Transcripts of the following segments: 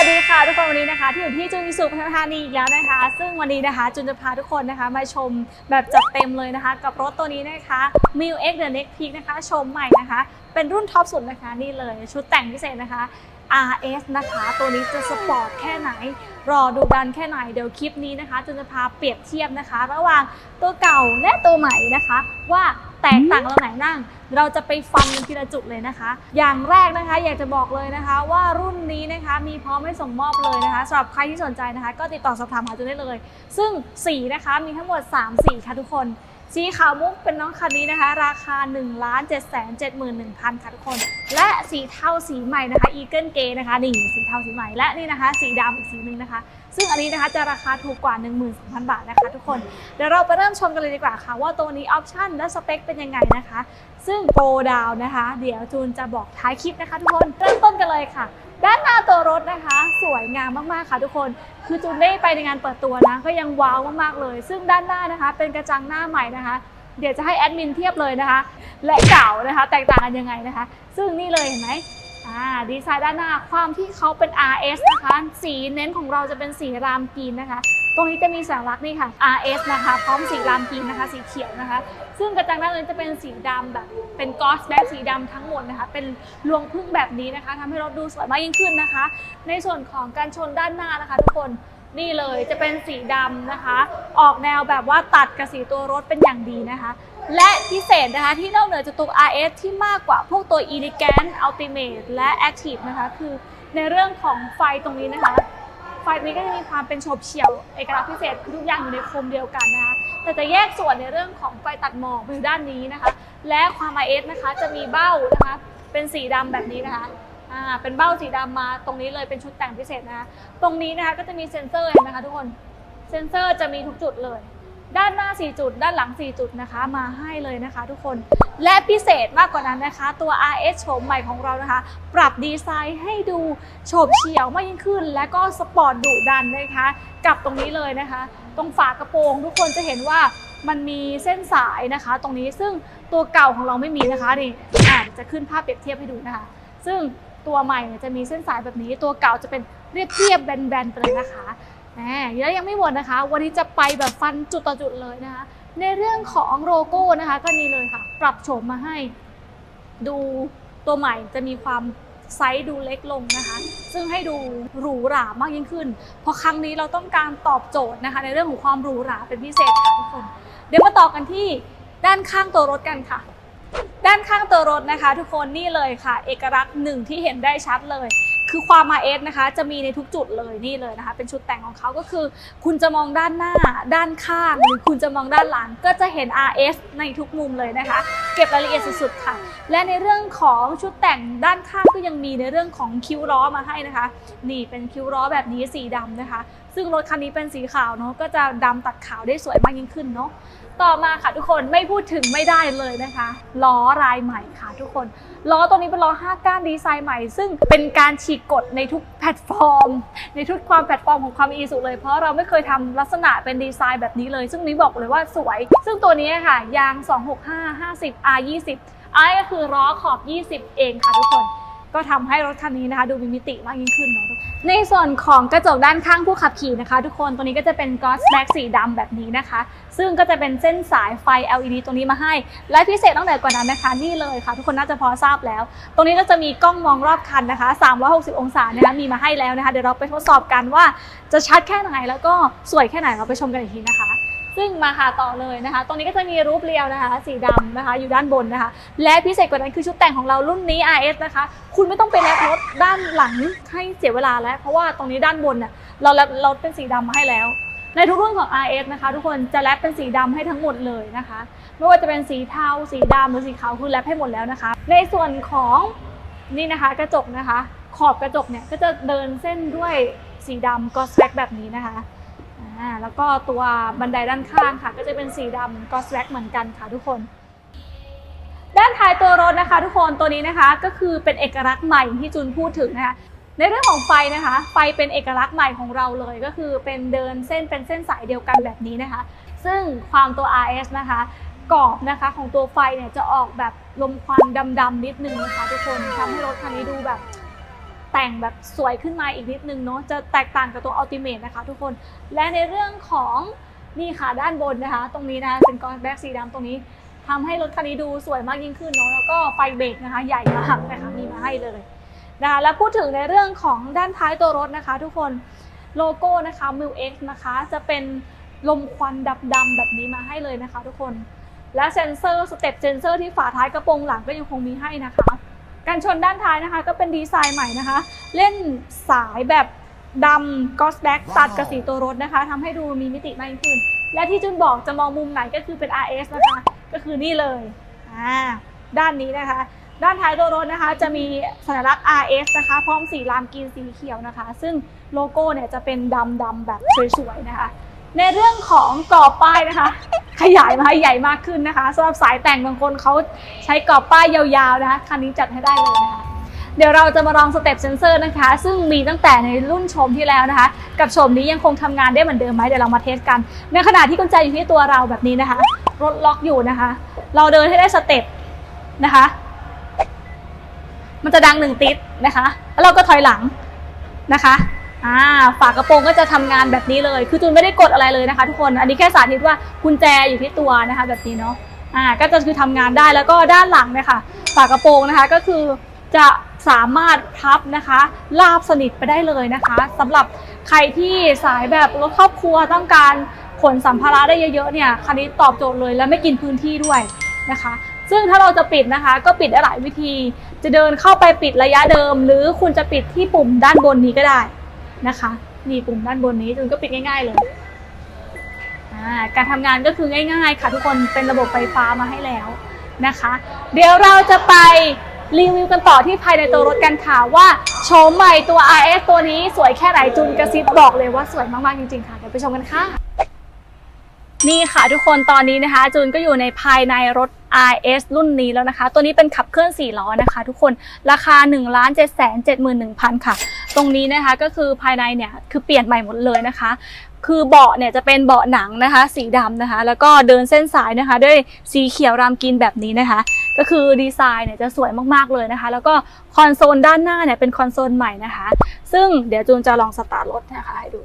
วัสดีค่ะทุกคนวันนี้นะคะที่อยู่ที่จูนอิสุพัฒนาธานีอีกแล้วนะคะ ซึ่งวันนี้นะคะจุนจะพาทุกคนนะคะมาชมแบบจัดเต็มเลยนะคะ กับรถตัวนี้นะคะ m i l X The Next Peak นะคะชมใหม่นะคะ เป็นรุ่นท็อปสุดนะคะนี่เลยชุดแต่งพิเศษนะคะ RS นะคะ ตัวนี้จะสปอร์ตแค่ไหน รอดูดันแค่ไหน เดี๋ยวคลิปนี้นะคะจุนจะพาเปรียบเทียบนะคะ ระหว่างตัวเก่าและตัวใหม่นะคะว่า แตกต่างตรงไหนนั่ง เราจะไปฟังกันทีละจุดเลยนะคะ อย่างแรกนะคะอยากจะบอกเลยนะคะ ว่ารุ่นนี้นะคะมีพร้อมให้ส่งมอบเลยนะคะสำหรับใครที่สนใจนะคะ ก็ติดต่อสอบถามหาจุนได้เลย ซึ่งสีนะคะมีทั้งหมด 3 สีค่ะทุกคนสีขาวมุกเป็นน้องคันนี้นะคะ ราคา1 7 7 1 0 0 0ค่ะทุกคน และสีเทาสีใหม่นะคะ Eagle Grey นะคะนี่สีเทาสีใหม่และนี่นะคะ สีดำอีกสีหนึ่งนะคะ ซึ่งอันนี้นะคะจะราคาถูกกว่า 12,000 บาทนะคะทุกคน เดี๋ยวเราไปเริ่มชมกันเลยดีกว่าค่ะ ว่าตัวนี้ออปชั่นและสเปคเป็นยังไงนะคะ ซึ่งโปรดาวนะคะ เดี๋ยวจูนจะบอกท้ายคลิปนะคะทุกคนเริ่มต้นกันเลยค่ะ ด้านหน้าตัวรถนะคะ สวยงามมากๆค่ะทุกคน คือจูนได้ไปในงานเปิดตัวนะก็ยังว้าวมากๆเลย ซึ่งด้านหน้านะคะ เป็นกระจังหน้าใหม่นะคะเดี๋ยวจะให้แอดมินเทียบเลยนะคะ และเก่านะคะ แตกต่างกันยังไงนะคะ ซึ่งนี่เลยเห็นไหม อ่าดีไซน์ด้านหน้าความที่เขาเป็น RS นะคะ สีเน้นของเราจะเป็นสีรามกรีนนะคะ ตรงนี้จะมีสัญลักษณ์นี่ค่ะ RS นะคะ พร้อมสีรามกรีนนะคะ สีเขียวนะคะ ซึ่งกระจังด้านนี้จะเป็นสีดำแบบเป็นกอสแบ็กสีดำทั้งหมดนะคะ เป็นรวงพึ่งแบบนี้นะคะทำให้รถดูสวยมากยิ่งขึ้นนะคะ ในส่วนของการชนด้านหน้านะคะทุกคนนี่เลยจะเป็นสีดำนะคะ ออกแนวแบบว่าตัดกับสีตัวรถเป็นอย่างดีนะคะ และพิเศษนะคะที่นอกเหนือจากตัว RS ที่มากกว่าพวกตัว Elegant Ultimate และ Active นะคะคือในเรื่องของไฟตรงนี้นะคะ ไฟตรงนี้ก็จะมีความเป็นโฉบเฉี่ยวเอกลักษณ์พิเศษคือทุกอย่างอยู่ในโคมเดียวกันนะคะแต่จะแยกส่วนในเรื่องของไฟตัดหมอกอยู่ด้านนี้นะคะ และความ RS นะคะจะมีเบ้านะคะเป็นสีดำแบบนี้นะคะเป็นเบ้าสีดำมาตรงนี้เลยเป็นชุดแต่งพิเศษนะคะตรงนี้นะคะก็จะมีเซ็นเซอร์นะคะทุกคนเซ็นเซอร์จะมีทุกจุดเลย ด้านหน้า 4 จุด ด้านหลัง 4 จุดนะคะ มาให้เลยนะคะทุกคน และพิเศษมากกว่านั้นนะคะ ตัว RS โฉมใหม่ของเรานะคะ ปรับดีไซน์ให้ดูโฉบเฉี่ยวมากยิ่งขึ้น และก็สปอร์ตดุดันนะคะ กับตรงนี้เลยนะคะ ตรงฝากระโปรงทุกคนจะเห็นว่ามันมีเส้นสายนะคะ ตรงนี้ซึ่งตัวเก่าของเราไม่มีนะคะนี่อ่าจะขึ้นภาพเปรียบเทียบให้ดูนะคะ ซึ่งตัวใหม่จะมีเส้นสายแบบนี้ ตัวเก่าจะเป็นเรียบเทียบแบนๆไปเลยนะคะ แหมแล้วยังไม่หมดนะคะ วันนี้จะไปแบบฟันจุดต่อจุดเลยนะคะ ในเรื่องของโลโก้นะคะ ก็นี่เลยค่ะ ปรับโฉมมาให้ ดูตัวใหม่จะมีความไซส์ดูเล็กลงนะคะ ซึ่งให้ดูหรูหรามากยิ่งขึ้น เพราะครั้งนี้เราต้องการตอบโจทย์นะคะ ในเรื่องของความหรูหราเป็นพิเศษค่ะทุกคน เดี๋ยวมาต่อกันที่ด้านข้างตัวรถกันค่ะ ด้านข้างตัวรถนะคะ ทุกคนนี่เลยค่ะ เอกลักษณ์หนึ่งที่เห็นได้ชัดเลย คือความ RS นะคะ จะมีในทุกจุดเลยนี่เลยนะคะ เป็นชุดแต่งของเขาก็คือ คุณจะมองด้านหน้า ด้านข้าง หรือคุณจะมองด้านหลัง ก็จะเห็น RS ในทุกมุมเลยนะคะ เก็บรายละเอียดสุดๆค่ะ และในเรื่องของชุดแต่งด้านข้างก็ยังมีในเรื่องของคิ้วล้อมาให้นะคะ นี่เป็นคิ้วล้อแบบนี้สีดำนะคะ ซึ่งรถคันนี้เป็นสีขาวเนาะก็จะดำตัดขาวได้สวยมากยิ่งขึ้นเนาะ ต่อมาค่ะทุกคนไม่พูดถึงไม่ได้เลยนะคะล้อลายใหม่ค่ะทุกคนล้อตัวนี้เป็นล้อ5ก้านดีไซน์ใหม่ ซึ่งเป็นการฉีกกฎในทุกแพลตฟอร์ม ในทุกความแพลตฟอร์มของความอีสุเลยเพราะเราไม่เคยทำลักษณะเป็นดีไซน์แบบนี้เลย ซึ่งนี้บอกเลยว่าสวย ซึ่งตัวนี้ค่ะยาง 265 50 R 20 R ก็คือล้อขอบ 20 เองค่ะทุกคน ก็ทำให้รถคันนี้นะคะ ดูมีมิติมากยิ่งขึ้นเนาะทุกคนในส่วนของกระจกด้านข้างผู้ขับขี่นะคะ ทุกคนตัวนี้ก็จะเป็น Gloss Black สีดำแบบนี้นะคะ ซึ่งก็จะเป็นเส้นสายไฟ LED ตรงนี้มาให้ และพิเศษต้องเหนือกว่านั้นนะคะนี่เลยค่ะ ทุกคนน่าจะพอทราบแล้ว ตรงนี้ก็จะมีกล้องมองรอบคันนะคะ 360 องศานะคะมีมาให้แล้วนะคะ เดี๋ยวเราไปทดสอบกันว่าจะชัดแค่ไหนแล้วก็สวยแค่ไหนเราไปชมกันอีกทีนะคะ ซึ่งมาค่ะต่อเลยนะคะ ตรงนี้ก็จะมีรูปเรียวนะคะสีดำนะคะ อยู่ด้านบนนะคะ และพิเศษกว่านั้นคือชุดแต่งของเรารุ่นนี้ RS นะคะ คุณไม่ต้องไปแลกรถด้านหลังให้เสียเวลาแล้ว เพราะว่าตรงนี้ด้านบนเนี่ยเราแลกรถเป็นสีดำมาให้แล้ว ในทุกรุ่นของ RS นะคะ ทุกคนจะแลกเป็นสีดำให้ทั้งหมดเลยนะคะ ไม่ว่าจะเป็นสีเทาสีดำหรือสีขาวคือแลกให้หมดแล้วนะคะ ในส่วนของนี่นะคะกระจกนะคะ ขอบกระจกเนี่ยก็จะเดินเส้นด้วยสีดำก็สแบ็กแบบนี้นะคะ อ่าแล้วก็ตัวบันไดด้านข้างค่ะ ก็จะเป็นสีดำก็สแวกเหมือนกันค่ะทุกคน ด้านท้ายตัวรถนะคะ ทุกคนตัวนี้นะคะก็คือเป็นเอกลักษณ์ใหม่ที่จูนพูดถึงนะคะในเรื่องของไฟนะคะ ไฟเป็นเอกลักษณ์ใหม่ของเราเลย ก็คือเป็นเดินเส้นเป็นเส้นสายเดียวกันแบบนี้นะคะ ซึ่งความตัว RS นะคะกรอบนะคะของตัวไฟเนี่ยจะออกแบบลมควันดำๆนิดนึงนะคะทุกคนทำให้รถคันนี้ดูแบบ แต่งแบบสวยขึ้นมาอีกนิดนึงเนาะจะแตกต่างกับตัว Ultimate นะคะทุกคนและในเรื่องของนี่ค่ะด้านบนนะคะ ตรงนี้นะคะเป็นกอนแบ็กสีดำตรงนี้ทำให้รถคันนี้ดูสวยมากยิ่งขึ้นเนาะแล้วก็ไฟเบรกนะคะ ใหญ่มากนะคะมีมาให้เลยนะคะแล้วพูดถึงในเรื่องของด้านท้ายตัวรถนะคะ ทุกคนโลโก้นะคะ m i l X นะคะจะเป็นลมควันดำๆแบบนี้มาให้เลยนะคะ ทุกคน และเซนเซอร์สเต็ปเซนเซอร์ที่ฝาท้ายกระโปรงหลังก็ยังคงมีให้นะคะ การชนด้านท้ายนะคะ ก็เป็นดีไซน์ใหม่นะคะ เล่นสายแบบดำกอสแบ็กตัดกับสีตัวรถนะคะทำให้ดูมีมิติมากยิ่งขึ้น และที่จุนบอกจะมองมุมไหนก็คือเป็น RS นะคะ ก็คือนี่เลยอ่าด้านนี้นะคะ ด้านท้ายตัวรถนะคะ จะมีสัญลักษณ์ RS นะคะ พร้อมสีรามกรีนสีเขียวนะคะ ซึ่งโลโก้เนี่ยจะเป็นดำดำๆแบบสวยๆนะคะ ในเรื่องของกรอบป้ายนะคะ ขยายมาให้ใหญ่มากขึ้นนะคะสำหรับสายแต่งบางคนเขาใช้กรอบป้ายยาวๆนะคะคันนี้จัดให้ได้เลยนะคะเดี๋ยวเราจะมาลองสเต็ปเซนเซอร์นะคะ ซึ่งมีตั้งแต่ในรุ่นชมที่แล้วนะคะ กับชมนี้ยังคงทำงานได้เหมือนเดิมไหมเดี๋ยวเรามาเทสกัน ในขณะที่กุญแจอยู่ที่ตัวเราแบบนี้นะคะ รถล็อกอยู่นะคะ เราเดินให้ได้สเต็ปนะคะ มันจะดังหนึ่งติดนะคะ แล้วเราก็ถอยหลังนะคะ อ่าฝากระโปรงก็จะทำงานแบบนี้เลย คือจูนไม่ได้กดอะไรเลยนะคะ ทุกคน อันนี้แค่สาธิตว่ากุญแจอยู่ที่ตัวนะคะ แบบนี้เนาะ อ่า ก็จะคือทำงานได้แล้วก็ด้านหลังเนี่ยค่ะฝากระโปรงนะคะก็คือจะสามารถพับนะคะลาบสนิทไปได้เลยนะคะสำหรับใครที่สายแบบรถครอบครัวต้องการขนสัมภาระได้เยอะๆเนี่ยคันนี้ตอบโจทย์เลยและไม่กินพื้นที่ด้วยนะคะ ซึ่งถ้าเราจะปิดนะคะ ก็ปิดได้หลายวิธี จะเดินเข้าไปปิดระยะเดิม หรือคุณจะปิดที่ปุ่มด้านบนนี้ก็ได้ นะคะ นี่ปุ่มด้านบนนี้จูนก็ปิดง่าย ๆ เลย การทำงานก็คือง่าย ๆ ค่ะทุกคนเป็นระบบไฟฟ้ามาให้แล้วนะคะ เดี๋ยวเราจะไปรีวิวกันต่อที่ภายในตัวรถกันค่ะว่าโฉมใหม่ตัว RS ตัวนี้สวยแค่ไหนจูนกระซิบบอกเลยว่าสวยมากๆจริงๆค่ะเดี๋ยวไปชมกันค่ะนี่ค่ะทุกคนตอนนี้นะคะ จูนก็อยู่ในภายในรถ RS รุ่นนี้แล้วนะคะ ตัวนี้เป็นขับเคลื่อน 4 ล้อนะคะ ทุกคนราคา 1 7 7 1 0 0 0 ค่ะ ตรงนี้นะคะก็คือภายในเนี่ยคือเปลี่ยนใหม่หมดเลยนะคะ คือเบาะเนี่ยจะเป็นเบาะหนังนะคะ สีดำนะคะ แล้วก็เดินเส้นสายนะคะ ด้วยสีเขียวรามกินแบบนี้นะคะ ก็คือดีไซน์เนี่ยจะสวยมากๆเลยนะคะ แล้วก็คอนโซลด้านหน้าเนี่ยเป็นคอนโซลใหม่นะคะ ซึ่งเดี๋ยวจูนจะลองสตาร์ทรถนะคะให้ดู อ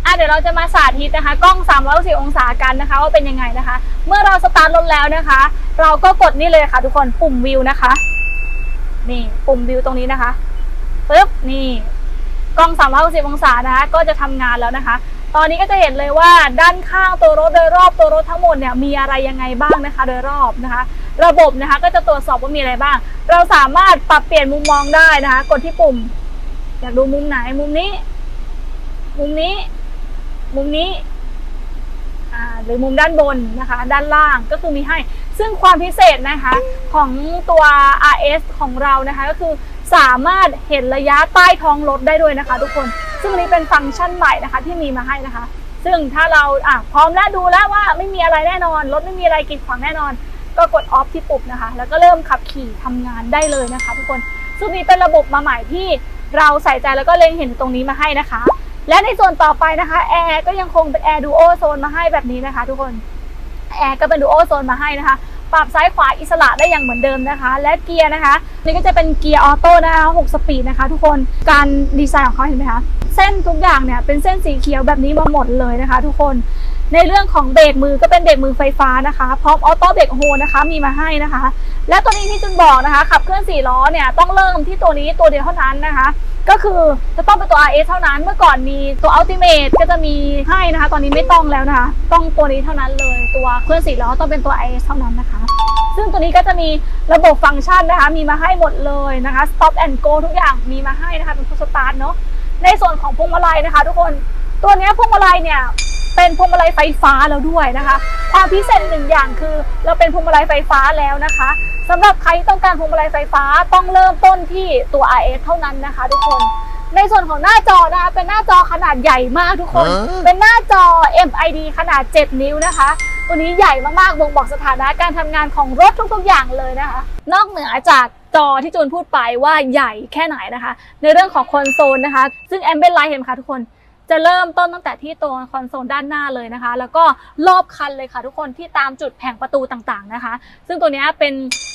ะ เดี๋ยวเราจะมาสาธิตนะคะ กล้อง360องศากันนะคะ ว่าเป็นยังไงนะคะ เมื่อเราสตาร์ทรถแล้วนะคะ เราก็กดนี่เลยค่ะ ทุกคนปุ่มวิวนะคะ นี่ปุ่มวิวตรงนี้นะคะปึ๊บนี่กล้อง360องศานะคะ ก็จะทำงานแล้วนะคะ ตอนนี้ก็จะเห็นเลยว่าด้านข้างตัวรถโดยรอบตัวรถทั้งหมดเนี่ยมีอะไรยังไงบ้างนะคะ โดยรอบนะคะ ระบบนะคะก็จะตรวจสอบว่ามีอะไรบ้าง เราสามารถปรับเปลี่ยนมุมมองได้นะคะ กดที่ปุ่ม อยากดูมุมไหนมุมนี้ มุมนี้ มุมนี้หรือมุมด้านบนนะคะ ด้านล่างก็คือมีให้ ซึ่งความพิเศษนะคะของตัว RS ของเรานะคะก็คือสามารถเห็นระยะใต้ท้องรถได้ด้วยนะคะ ทุกคน ซึ่งนี้เป็นฟังก์ชันใหม่นะคะที่มีมาให้นะคะ ซึ่งถ้าเราอะพร้อมแล้วดูแล้วว่าไม่มีอะไรแน่นอน รถไม่มีอะไรกีดขวางแน่นอน ก็กดออฟที่ปุ่มนะคะ แล้วก็เริ่มขับขี่ทำงานได้เลยนะคะ ทุกคนซึ่งนี้เป็นระบบมาใหม่ที่เราใส่ใจแล้วก็เล็งเห็นตรงนี้มาให้นะคะ และในส่วนต่อไปนะคะแอร์ก็ยังคงเป็นแอร์ดูโอโซนมาให้แบบนี้นะคะ ทุกคนแอร์ก็เป็นดูโอโซนมาให้นะคะปรับซ้ายขวาอิสระได้อย่างเหมือนเดิมนะคะ และเกียร์นะคะนี่ก็จะเป็นเกียร์ออโต้นะคะ6สปีดนะคะทุกคนการดีไซน์ของเขาเห็นไหมคะเส้นทุกอย่างเนี่ยเป็นเส้นสีเขียวแบบนี้มาหมดเลยนะคะ ทุกคนในเรื่องของเบรกมือก็เป็นเบรกมือไฟฟ้านะคะพร้อมออโต้เบรกโฮนะคะมีมาให้นะคะ และตัวนี้ที่จุนบอกนะคะ ขับเคลื่อน4ล้อเนี่ยต้องเริ่มที่ตัวนี้ตัวเดียวเท่านั้นนะคะ ก็คือจะต้องเป็นตัว RS เท่านั้น เมื่อก่อนมีตัว Ultimate ก็จะมีให้นะคะ ตอนนี้ไม่ต้องแล้วนะคะ ต้องตัวนี้เท่านั้นเลย ตัวเครื่องสี่ล้อต้องเป็นตัว RS เท่านั้นนะคะ ซึ่งตัวนี้ก็จะมีระบบฟังก์ชันนะคะ มีมาให้หมดเลยนะคะ stop and go ทุกอย่างมีมาให้นะคะ เป็นคู่สตาร์ทเนาะ ในส่วนของพวงมาลัยนะคะ ทุกคน ตัวนี้พวงมาลัยเนี่ย เป็นพวงมาลัยไฟฟ้าแล้วด้วยนะคะ ความพิเศษหนึ่งอย่างคือเราเป็นพวงมาลัยไฟฟ้าแล้วนะคะสำหรับใครที่ต้องการพวงมาลัยไฟฟ้าต้องเริ่มต้นที่ตัว RS เท่านั้นนะคะทุกคนในส่วนของหน้าจอนะคะเป็นหน้าจอขนาดใหญ่มากทุกคนฮะเป็นหน้าจอ MID ขนาด 7 นิ้วนะคะ ตัวนี้ใหญ่มากๆบ่งบอกสถานะการทำงานของรถทุกๆอย่างเลยนะคะ นอกเหนือจากจอที่จูนพูดไปว่าใหญ่แค่ไหนนะคะ ในเรื่องของคอนโซลนะคะ ซึ่งแอมเบนไลท์เห็นไหมคะทุกคน จะเริ่มต้นตั้งแต่ที่ตัวคอนโซลด้านหน้าเลยนะคะ แล้วก็รอบคันเลยค่ะ ทุกคนที่ตามจุดแผงประตูต่างๆนะคะ ซึ่งตัวนี้เป็น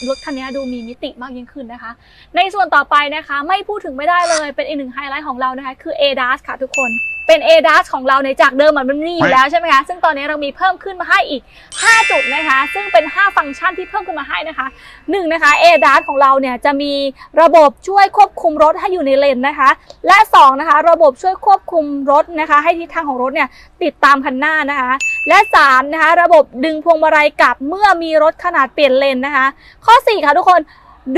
รถคันนี้ดูมีมิติมากยิ่งขึ้นนะคะ ในส่วนต่อไปนะคะ ไม่พูดถึงไม่ได้เลยเป็นอีกหนึ่งไฮไลท์ของเรานะคะ คือ ADAS ค่ะทุกคน เป็น ADAS ของเราในจากเดิมมันมีอยู่แล้วใช่ไหมคะ ซึ่งตอนนี้เรามีเพิ่มขึ้นมาให้อีก 5 จุดนะคะ ซึ่งเป็น 5 ฟังก์ชันที่เพิ่มขึ้นมาให้นะคะหนึ่งนะคะ ADAS ของเราเนี่ยจะมีระบบช่วยควบคุมรถให้อยู่ในเลนนะคะ และ2นะคะระบบช่วยควบคุมรถนะคะ ให้ทิศทางของรถเนี่ยติดตามคันหน้านะคะ และ3นะคะระบบดึงพวงมาลัยกลับเมื่อมีรถขนาดเปลี่ยนเลนนะคะ ข้อ4ค่ะทุกคน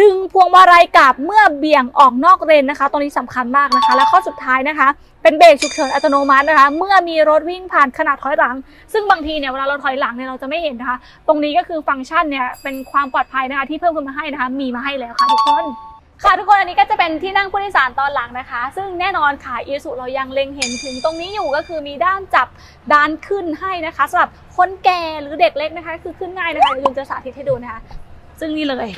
ดึงพวงมาลัยกลับเมื่อเบี่ยงออกนอกเลนนะคะ ตรงนี้สำคัญมากนะคะ และข้อสุดท้ายนะคะ เป็นเบรกฉุกเฉินอัตโนมัตินะคะ เมื่อมีรถวิ่งผ่านขนาดถอยหลัง ซึ่งบางทีเนี่ยเวลาเราถอยหลังเนี่ยเราจะไม่เห็นนะคะ ตรงนี้ก็คือฟังก์ชันเนี่ยเป็นความปลอดภัยนะคะที่เพิ่มขึ้นมาให้นะคะ มีมาให้แล้วค่ะทุกคนค่ะทุกคนอันนี้ก็จะเป็นที่นั่งผู้โดยสารตอนหลังนะคะ ซึ่งแน่นอนค่ะอีสุเรายังเล็งเห็นถึงตรงนี้อยู่ก็คือมีด้านจับด้านขึ้นให้นะคะสำหรับคนแก่หรือเด็กเล็กนะคะ คือขึ้นง่ายนะคะเดี๋ยวจุนจะสาธิตให้ดูนะคะ ซึ่งนี่เลย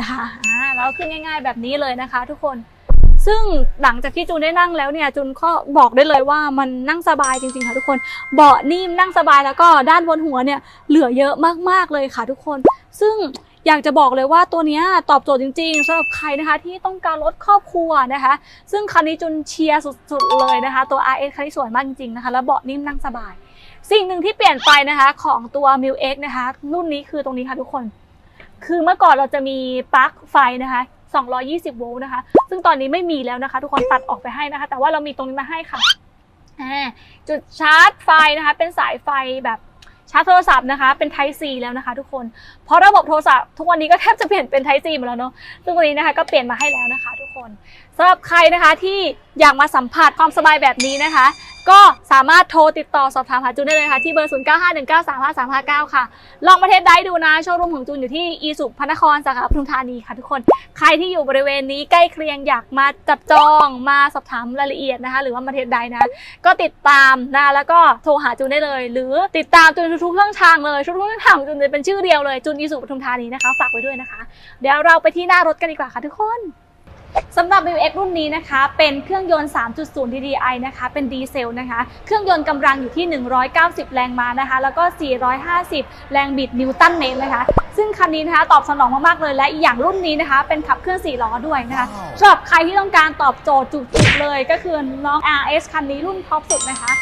นะคะอ่าแล้วขึ้นง่าย ๆ แบบนี้เลยนะคะ ทุกคน ซึ่งหลังจากที่จูนได้นั่งแล้วเนี่ยจูนก็บอกได้เลยว่ามันนั่งสบายจริงๆค่ะทุกคน เบาะนิ่มนั่งสบายแล้วก็ด้านบนหัวเนี่ยเหลือเยอะมากๆเลยค่ะทุกคน ซึ่งอยากจะบอกเลยว่าตัวนี้ตอบโจทย์จริงๆสำหรับใครนะคะที่ต้องการรถครอบครัวนะคะ ซึ่งคันนี้จุนเชียร์สุดๆเลยนะคะ ตัว RS คันนี้สวยมากจริงๆนะคะ แล้วเบาะนิ่มนั่งสบาย สิ่งหนึ่งที่เปลี่ยนไปนะคะของตัว m i l X นะคะ รุ่นนี้คือตรงนี้ค่ะทุกคน คือเมื่อก่อนเราจะมีปลั๊กไฟนะคะ220โวลต์นะคะ ซึ่งตอนนี้ไม่มีแล้วนะคะ ทุกคนตัดออกไปให้นะคะ แต่ว่าเรามีตรงนี้มาให้ค่ะจุดชาร์จไฟนะคะ เป็นสายไฟแบบชาร์จโทรศัพท์นะคะ เป็น Type C แล้วนะคะ ทุกคน เพราะระบบโทรศัพท์ทุกวันนี้ก็แทบจะเปลี่ยนเป็น Type C หมดแล้วเนาะ ซึ่งวันนี้นะคะก็เปลี่ยนมาให้แล้วนะคะ ทุกคนสำหรับใครนะคะที่อยากมาสัมผัสความสบายแบบนี้นะคะ ก็สามารถโทรติดต่อสอบถามหาจูนได้เลยค่ะที่เบอร์ 0951935359 ค่ะ ลองมาเทสได้ดูนะโชว์รูมของจูนอยู่ที่อีสุพระนครสาขาปทุมธานีค่ะทุกคน ใครที่อยู่บริเวณนี้ใกล้เคียงอยากมาจับจองมาสอบถามรายละเอียดนะคะ หรือว่ามาเทสได้นะ ก็ติดตามนะแล้วก็โทรหาจูนได้เลย หรือติดตามจูนทุกๆช่องทางเลยทุกๆช่องทางจูนจะเป็นชื่อเดียวเลยจูนอีสุปทุมธานีนะคะฝากไว้ด้วยนะคะ เดี๋ยวเราไปที่หน้ารถกันดีกว่าค่ะทุกคน สำหรับ m ิ x รุ่นนี้นะคะ เป็นเครื่องยนต์ 3.0 DDI นะคะ เป็นดีเซลนะคะ เครื่องยนต์กำลังอยู่ที่ 190 แรงม้านะคะ แล้วก็ 450 แรงบิดนิวตันเมตรนะคะ ซึ่งคันนี้นะคะตอบสนองมากๆเลย และอีกอย่างรุ่นนี้นะคะ เป็นขับเคลื่อน4ล้อด้วยนะคะสำหรับใครที่ต้องการตอบโจทย์จุกๆเลย ก็คือน้อง RS คันนี้รุ่นท็อปสุดนะคะ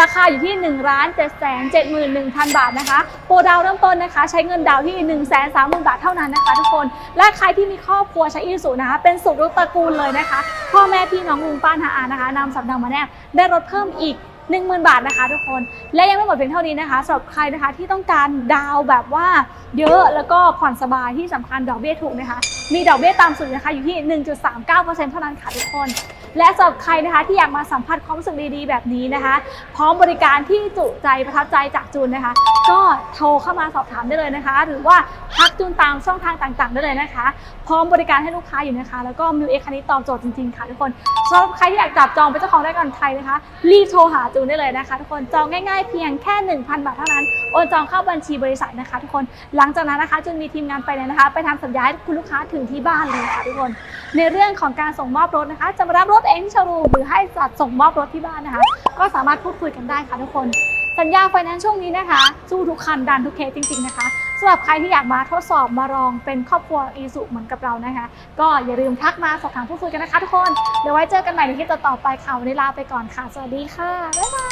ราคาอยู่ที่1 7 7 1 0 0 0บาทนะคะโปรดาวเริ่มต้นนะคะ ใช้เงินดาวที่1 3 0 0 0 0บาทเท่านั้นนะคะทุกคนและใครที่มีครอบครัวใช้อีสุนะคะเป็นสุดรุตระกูลเลยนะคะ พ่อแม่พี่น้องลุงป้านาอานะคะนำสำเนามาแนบได้ลดเพิ่มอีก 10,000 บาทนะคะ ทุกคน และยังไม่หมดเพียงเท่านี้นะคะสำหรับใครนะคะที่ต้องการดาวแบบว่าเยอะแล้วก็ผ่อนสบายที่สำคัญดอกเบี้ยถูกนะคะ มีดอกเบี้ยตามสุดนะคะอยู่ที่ 1.39%เท่านั้นค่ะทุกคน และสำหรับใครนะคะที่อยากมาสัมผัสความรู้สึกดีๆ แบบนี้นะคะ พร้อมบริการที่จุใจประทับใจจาก จูนนะคะ ก็โทรเข้ามาสอบถามได้เลยนะคะ หรือว่าทักจูนตามช่องทางต่างๆ ได้เลยนะคะ พร้อมบริการให้ลูกค้าอยู่นะคะ แล้วก็มิวเอ็กคันนี้ตอบโจทย์จริงๆค่ะทุกคนสำหรับใครที่อยากจับจองเป็นเจ้าของได้ก่อนใครนะคะ รีบโทรหาจูนได้เลยนะคะ ทุกคนจองง่ายๆเพียงแค่ 1,000 บาทเท่านั้นโอนจองเข้าบัญชีบริษัทนะคะ ทุกคนหลังจากนั้นนะคะจูนมีทีมงานไปเลยนะคะ ไปทำสัญญาให้คุณลูกค้าถึงที่บ้านเลยค่ะทุกคน ในเรื่องของการส่งมอบรถนะคะ จะมารับรถเองที่โชว์รูมหรือให้จัดส่งมอบรถที่บ้านนะคะ ก็สามารถพูดคุยกันได้ค่ะทุกคน สัญญาไฟแนนซ์ช่วงนี้นะคะ สู้ทุกคันดันทุกเคสจริงๆนะคะสำหรับใครที่อยากมาทดสอบมาลองเป็นครอบครัวอีสุเหมือนกับเรานะคะ ก็อย่าลืมทักมาสอบถามพูดคุยกันนะคะทุกคน เดี๋ยวไว้เจอกันใหม่ในคลิปต่อๆไปค่ะวันนี้ลาไปก่อนค่ะ สวัสดีค่ะบ๊ายบาย